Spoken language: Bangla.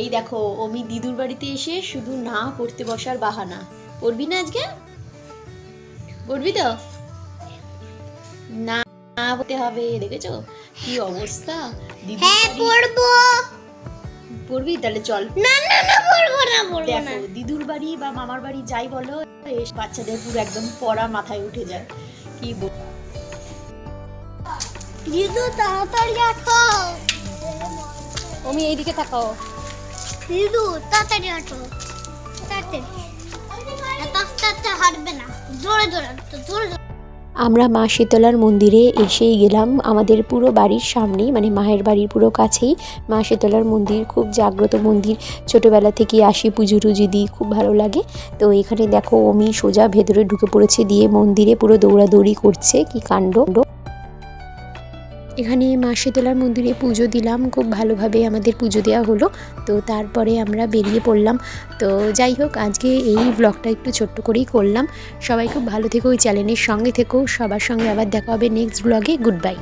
এই দেখো অমি দিদুর বাড়িতে এসে শুধু না পড়তে বসার বাহানা। পড়বি না আজকে? পড়বি তো? না পড়তে হবে দেখেছ? কি অবস্থা? হ্যাঁ পড়ব। পড়বি? তাহলে চল। না না না পড়ব না পড়ব না। দিদুর বাড়ি বা মামার বাড়ি যাই বলো এস বাচ্চাদের পুরো একদম পড়া মাথায় উঠে যায়। কি বল দিদু তাড়াতাড়ি আঠো। অমি এইদিকে তাকাও। তাড়াতাড়ি হাঁটো, আমরা মা শীতলার মন্দিরে এসেই গেলাম। আমাদের পুরো বাড়ির সামনেই মানে মায়ের বাড়ির পুরো কাছেই মা শীতলার মন্দির। খুব জাগ্রত মন্দির। ছোটোবেলা থেকে আসি পুজো টুজো দিই খুব ভালো লাগে। তো এখানে দেখো অমি সোজা ভেতরে ঢুকে পড়েছে দিয়ে মন্দিরে পুরো দৌড়াদৌড়ি করছে। কি কাণ্ড। এখানে মা শীতলার মন্দিরে পুজো দিলাম, খুব ভালোভাবে আমাদের পুজো দেওয়া হলো। তো তারপরে আমরা বেরিয়ে পড়লাম। তো যাই হোক, আজকে এই ব্লগটা একটু ছোট্ট করেই করলাম। সবাই খুব ভালো থেকো ওই চ্যানেলের সঙ্গে থেকো। সবার সঙ্গে আবার দেখা হবে নেক্সট ব্লগে গুড বাই